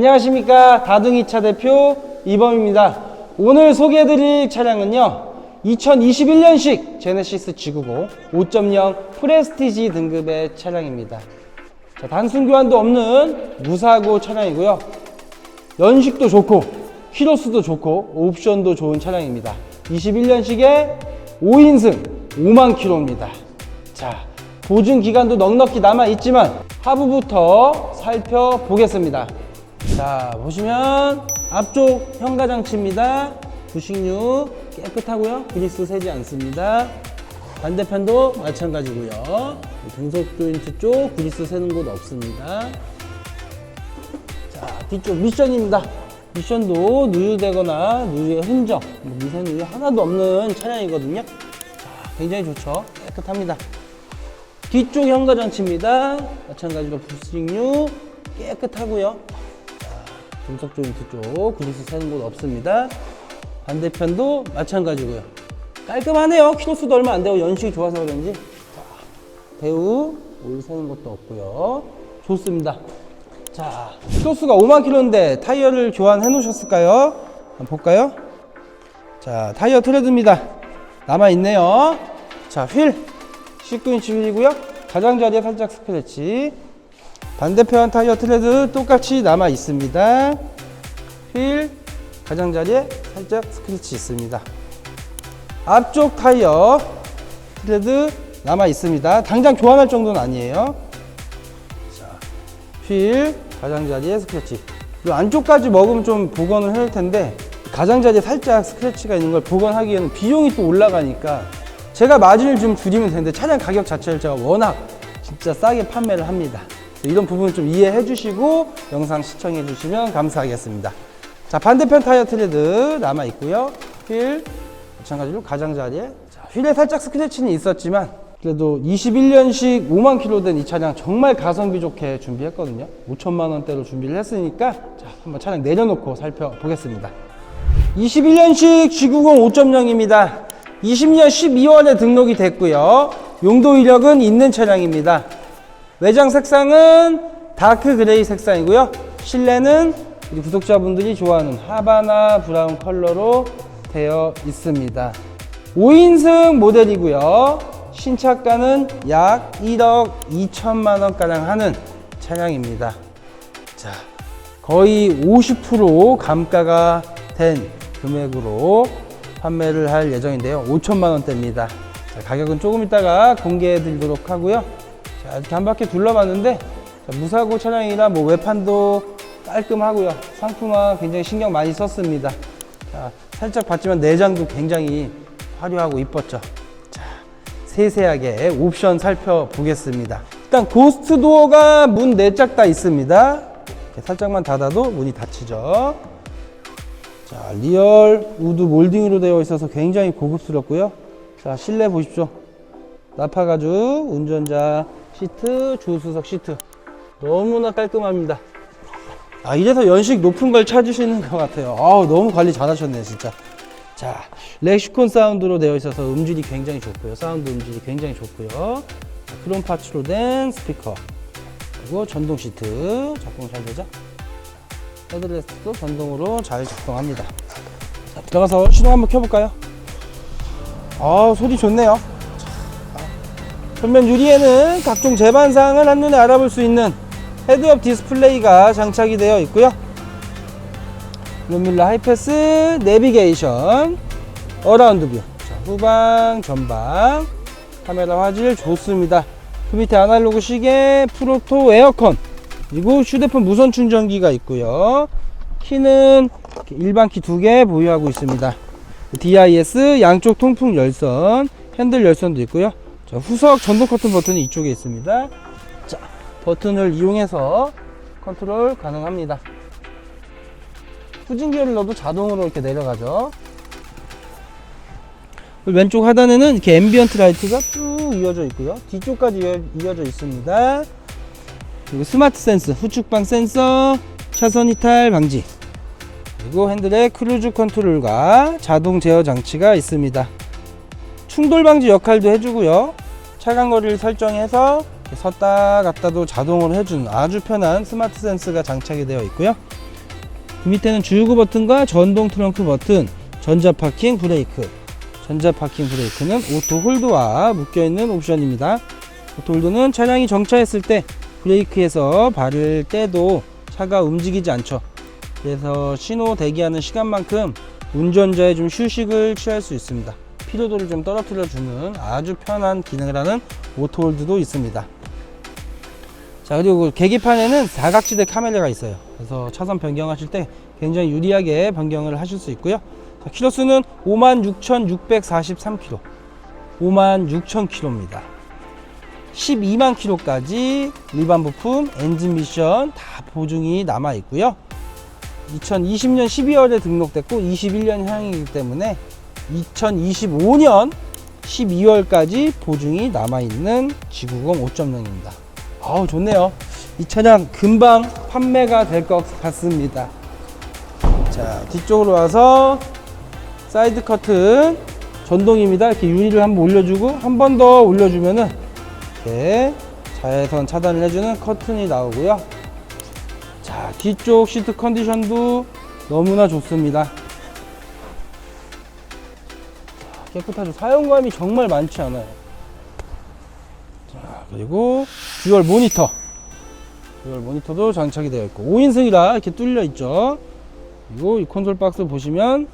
안녕하십니까 다둥이차 대표 이범입니다. 오늘 소개해드릴 차량은요 2021년식 제네시스 G90 5.0 프레스티지 등급의 차량입니다. 자, 단순 교환도 없는 무사고 차량이고요. 연식도 좋고 키로수도 좋고 옵션도 좋은 차량입니다. 21년식에 5인승 5만 킬로입니다. 자, 보증 기간도 넉넉히 남아 있지만 하부부터 살펴보겠습니다. 자, 보시면 앞쪽 현가 장치입니다. 부식류 깨끗하고요. 그리스 새지 않습니다. 반대편도 마찬가지고요. 등속 조인트 쪽 그리스 새는 곳 없습니다. 자, 뒤쪽 미션입니다. 미션도 누유되거나 누유의 흔적, 뭐 미세 누유 하나도 없는 차량이거든요. 자, 굉장히 좋죠. 깨끗합니다. 뒤쪽 현가 장치입니다. 마찬가지로 부식류 깨끗하고요. 자, 등속 조인트 쪽 그리스 새는 곳 없습니다. 반대편도 마찬가지고요. 깔끔하네요. 키로수도 얼마 안 되고 연식이 좋아서 그런지. 자, 배우 오일 새는 것도 없고요. 좋습니다. 자, 키로수가 5만 킬로인데 타이어를 교환해 놓으셨을까요? 한번 볼까요? 자, 타이어 트레드입니다. 남아 있네요. 자, 휠 19인치 휠이고요. 가장자리에 살짝 스크래치. 반대편 타이어 트레드 똑같이 남아 있습니다. 휠 가장자리에 살짝 스크래치 있습니다. 앞쪽 타이어 트레드 남아 있습니다. 당장 교환할 정도는 아니에요. 휠 가장자리에 스크래치 이 안쪽까지 먹으면 좀 복원을 해야 할 텐데 가장자리에 살짝 스크래치가 있는 걸 복원하기에는 비용이 또 올라가니까 제가 마진을 좀 줄이면 되는데 차량 가격 자체를 제가 워낙 진짜 싸게 판매를 합니다 이런 부분 좀 이해해 주시고 영상 시청해 주시면 감사하겠습니다 자 반대편 타이어 트레드 남아 있고요 휠 마찬가지로 가장자리에 자, 휠에 살짝 스크래치는 있었지만 그래도 21년식 5만 킬로 된 이 차량 정말 가성비 좋게 준비했거든요. 5천만 원대로 준비를 했으니까 자, 한번 차량 내려놓고 살펴보겠습니다. 21년식 G90 5.0입니다. 20년 12월에 등록이 됐고요. 용도 이력은 있는 차량입니다. 외장 색상은 다크 그레이 색상이고요. 실내는 우리 구독자분들이 좋아하는 하바나 브라운 컬러로 되어 있습니다. 5인승 모델이고요. 신차가는 약 1억 2천만 원가량 하는 차량입니다. 자, 거의 50% 감가가 된 금액으로 판매를 할 예정인데요. 5천만 원대입니다. 자, 가격은 조금 이따가 공개해 드리도록 하고요. 자, 이렇게 한 바퀴 둘러봤는데 자, 무사고 차량이라 뭐 외판도 깔끔하고요. 상품화 굉장히 신경 많이 썼습니다. 자, 살짝 봤지만 내장도 굉장히 화려하고 이뻤죠. 자, 세세하게 옵션 살펴보겠습니다. 일단 고스트 도어가 문네짝다 있습니다. 이렇게 살짝만 닫아도 문이 닫히죠. 자, 리얼 우드 몰딩으로 되어 있어서 굉장히 고급스럽고요. 자, 실내 보십시오. 나파 가죽, 운전자 시트, 조수석 시트. 너무나 깔끔합니다. 아, 이래서 연식 높은 걸 찾으시는 것 같아요. 아우, 너무 관리 잘 하셨네요, 진짜. 자, 렉시콘 사운드로 되어 있어서 음질이 굉장히 좋고요. 사운드 음질이 굉장히 좋고요. 자, 크롬 파츠로 된 스피커. 그리고 전동 시트. 작동 잘 되죠? 헤드레스트도 전동으로 잘 작동합니다. 자, 들어가서 시동 한번 켜볼까요? 아, 소리 좋네요. 전면 유리에는 각종 제반 사항을 한눈에 알아볼 수 있는 헤드업 디스플레이가 장착이 되어 있고요. 룸밀러 하이패스, 내비게이션, 어라운드 뷰, 자, 후방, 전방, 카메라 화질 좋습니다. 그 밑에 아날로그 시계, 프로토 에어컨, 그리고 휴대폰 무선 충전기가 있고요. 키는 일반 키 두 개 보유하고 있습니다. DIS 양쪽 통풍 열선, 핸들 열선도 있고요. 자, 후석 전동 커튼 버튼이 이쪽에 있습니다. 자, 버튼을 이용해서 컨트롤 가능합니다. 후진 기어를 넣어도 자동으로 이렇게 내려가죠. 왼쪽 하단에는 이렇게 앰비언트 라이트가 쭉 이어져 있고요. 뒤쪽까지 이어, 이어져 있습니다. 그리고 스마트 센스, 후측방 센서, 차선 이탈 방지. 그리고 핸들에 크루즈 컨트롤과 자동 제어 장치가 있습니다. 충돌 방지 역할도 해주고요. 차간 거리를 설정해서 섰다 갔다도 자동으로 해주는 아주 편한 스마트 센스가 장착이 되어 있고요. 그 밑에는 주유구 버튼과 전동 트렁크 버튼, 전자 파킹 브레이크. 전자 파킹 브레이크는 오토 홀드와 묶여 있는 옵션입니다. 오토 홀드는 차량이 정차했을 때 브레이크에서 발을 떼도 차가 움직이지 않죠. 그래서 신호 대기하는 시간만큼 운전자의 좀 휴식을 취할 수 있습니다. 피로도를 좀 떨어뜨려 주는 아주 편한 기능을 하는 오토 홀드도 있습니다. 자 그리고 그 계기판에는 사각지대 카메라가 있어요. 그래서 차선 변경하실 때 굉장히 유리하게 변경을 하실 수 있고요. 자, 키로수는 56,643km 56,000km입니다. 12만 km까지 일반 부품 엔진 미션 다 보증이 남아 있고요. 2020년 12월에 등록됐고 21년 향이기 때문에 2025년 12월까지 보증이 남아 있는 G90 5.0입니다. 아우 좋네요. 이 차량 금방 판매가 될 것 같습니다. 자 뒤쪽으로 와서 사이드 커튼 전동입니다. 이렇게 유리를 한번 올려주고 한 번 더 올려주면은 이렇게 자외선 차단을 해주는 커튼이 나오고요. 자 뒤쪽 시트 컨디션도 너무나 좋습니다 깨끗하죠 사용감이 정말 많지 않아요 자, 그리고 듀얼 모니터. 듀얼 모니터도 장착이 되어 있고 5인승이라 이렇게 뚫려 있죠. 그리고 이 콘솔 박스 보시면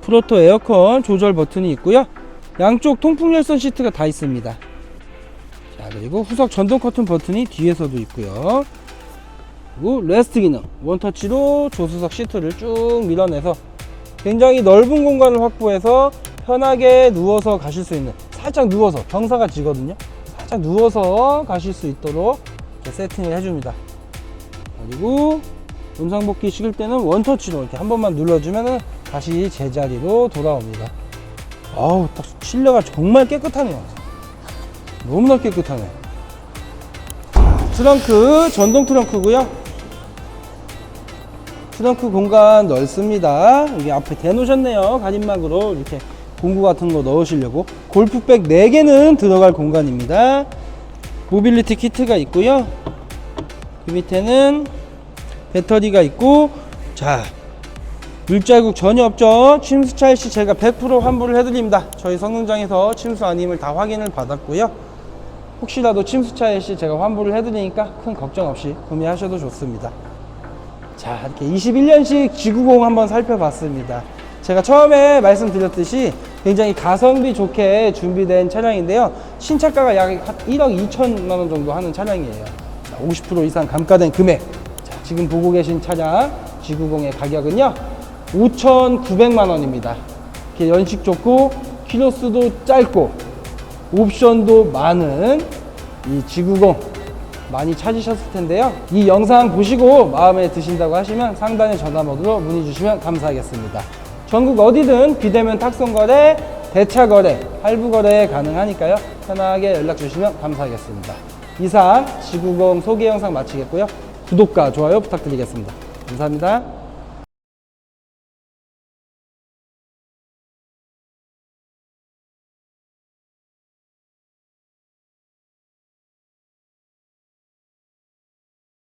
프로토 에어컨 조절 버튼이 있고요. 양쪽 통풍 열선 시트가 다 있습니다. 자, 그리고 후석 전동 커튼 버튼이 뒤에서도 있고요. 그리고 레스트 기능. 원터치로 조수석 시트를 쭉 밀어내서 굉장히 넓은 공간을 확보해서 편하게 누워서 가실 수 있는 살짝 누워서 경사가 지거든요. 살짝 누워서 가실 수 있도록 세팅을 해줍니다. 그리고 음성 복귀 식을 때는 원터치로 이렇게 한 번만 눌러주면 다시 제자리로 돌아옵니다. 아우, 딱 실내가 정말 깨끗하네요. 너무나 깨끗하네. 자, 트렁크, 전동 트렁크고요. 트렁크 공간 넓습니다. 여기 앞에 대놓으셨네요. 가림막으로 이렇게 공구 같은 거 넣으시려고. 골프백 4개는 들어갈 공간입니다. 모빌리티 키트가 있고요. 그 밑에는 배터리가 있고, 자, 물자국 전혀 없죠. 침수 차일 시 제가 100% 환불을 해드립니다. 저희 성능장에서 침수 아님을 다 확인을 받았고요. 혹시라도 침수 차일 시 제가 환불을 해드리니까 큰 걱정 없이 구매하셔도 좋습니다. 자, 이렇게 21년식 G90 한번 살펴봤습니다. 제가 처음에 말씀드렸듯이 굉장히 가성비 좋게 준비된 차량인데요. 신차가가 약 1억 2천만 원 정도 하는 차량이에요. 50% 이상 감가된 금액. 자, 지금 보고 계신 차량 G90의 가격은요. 5,900만 원입니다. 이렇게 연식 좋고 키로수도 짧고 옵션도 많은 이 G90 많이 찾으셨을 텐데요. 이 영상 보시고 마음에 드신다고 하시면 상단의 전화번호로 문의 주시면 감사하겠습니다. 전국 어디든 비대면 탁송거래, 대차거래, 할부거래 가능하니까요. 편하게 연락 주시면 감사하겠습니다. 이상 G90 소개 영상 마치겠고요. 구독과 좋아요 부탁드리겠습니다. 감사합니다.